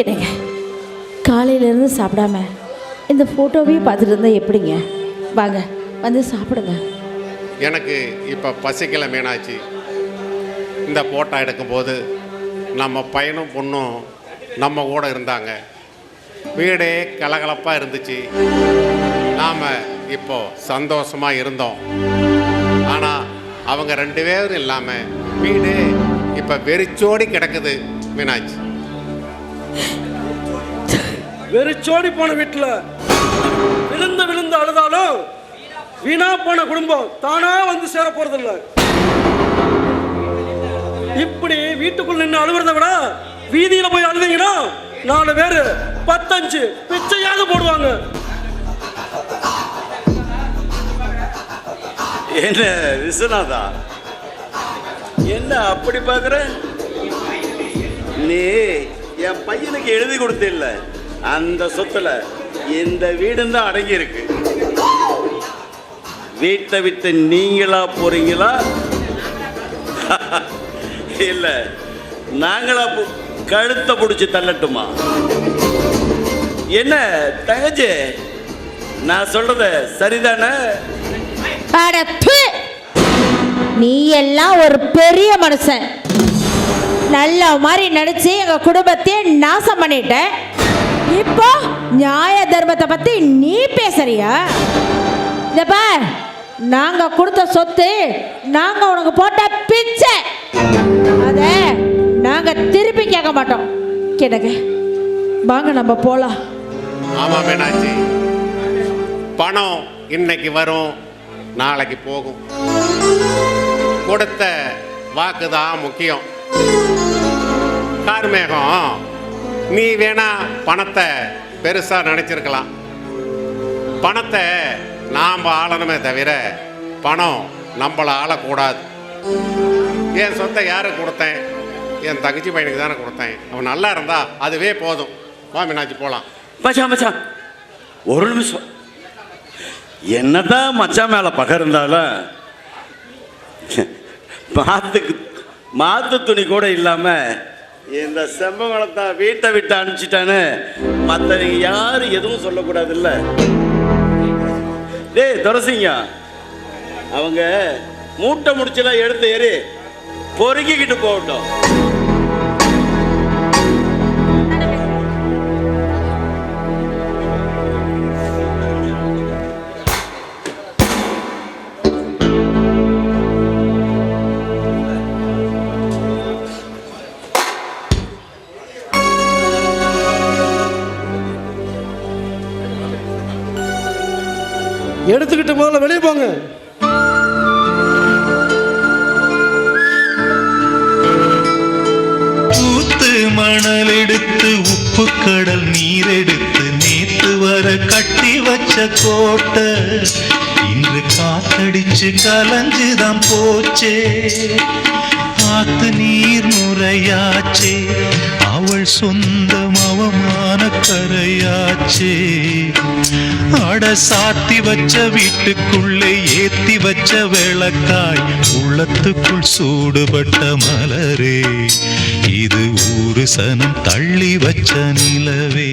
என்னங்க காலையிலேருந்து சாப்பிடாம இந்த ஃபோட்டோவையும் பார்த்துட்டு இருந்தால் எப்படிங்க? வாங்க வந்து சாப்பிடுங்க. எனக்கு இப்போ பசிக்கல மீனாட்சி. இந்த ஃபோட்டோ எடுக்கும்போது நம்ம பையனும் பொண்ணும் நம்ம கூட இருந்தாங்க. வீடே கலகலப்பாக இருந்துச்சு. நாம் இப்போ சந்தோஷமாக இருந்தோம். ஆனால் அவங்க ரெண்டு பேரும் இல்லாமல் வீடு இப்போ வெறிச்சோடி கிடக்குது மீனாட்சி. வெறிச்சோடி போன வீட்டில் விழுந்து விழுந்து அழுதாலும் வீணா போன குடும்பம் தானா வந்து சேர போறதில்ல. இப்படி வீட்டுக்குள் நின்று அழுகிறத விட வீதியில போய் அழுதீங்கன்னா நாலு பேர் பத்தஞ்சு பிச்சையாக போடுவாங்க. என்ன விஸ்வநாதா? என்ன அப்படி பாக்குற நீ என் பையனுக்கு எழுதி கொடுத்தில்ல அந்த சொத்துல இந்த வீடு தான் அடங்கி இருக்கு வீட்டை விட்டு நீங்களா போறீங்களா? இல்ல நாங்களா பு- கழுத்தை பிடிச்சி தள்ளட்டுமா? என்ன தங்கச்சி நான் சொல்றது சரிதானே? நீ எல்லாம் ஒரு பெரிய மனுஷன். நல்ல மாதிரி நடிச்சு எங்க குடும்பத்தையே நாசம் பண்ணிட்ட இப்போ நியாய தர்மத்தை பத்தி நீ பேசுறியா? இந்த பார் நாங்க கொடுத்த சொத்து நாங்க உனக்கு போட்ட பிச்சை. அத நாங்க திருப்பி கேட்க மாட்டோம். கேட்டங்க வாங்க நம்ம போலாம். ஆமா மீனாட்சி. பணம் இன்னைக்கு வரும் நாளைக்கு போகும். கொடுத்த வாக்கு தான் முக்கியம். கார்மேகம் நீ வேணா பணத்தை பெருசாக நினச்சிருக்கலாம். பணத்தை நாம் ஆளணுமே தவிர பணம் நம்மளை ஆளக்கூடாது. என் சொத்தை யாருக்கு கொடுத்தேன்? என் தங்கச்சி பையனுக்கு தானே கொடுத்தேன். அவன் நல்லா இருந்தா அதுவே போதும். வா போகலாம் மச்சான் மச்சான். ஒரு நிமிஷம். என்னதான் மச்சான் மேல பகை இருந்தாலும் மாத்துக்கு மாத்து துணி கூட இல்லாமல் இந்த செம்பகுளத்தை வீட்டை விட்டு அனுப்பிச்சிட்டான்னு மற்றவங்க யாரும் எதுவும் சொல்லக்கூடாது இல்லை டேய் துரசிங்க. அவங்க மூட்டை முடிச்செல்லாம் எடுத்து ஏறி பொறுக்கிக்கிட்டு போகட்டும். எடுத்துக்கிட்டு முதல்ல வெளியே போங்க. கூத்து மணல் எடுத்து உப்பு கடல் நீர் எடுத்து நேத்து வர கட்டி வச்ச கோட்டை இன்று காத்தடிச்சு கலஞ்சுதான் போச்சே. காத்து நீர் முறையாச்சே அவள் சொந்தம் அவமான கரையாச்சே. அட சாத்தி வச்ச வீட்டுக்குள்ளே ஏத்தி வச்ச விளக்காய் உள்ளத்துக்குள் சூடுபட்ட மலரே இது ஊரு சனம் தள்ளி வச்ச நிலவே.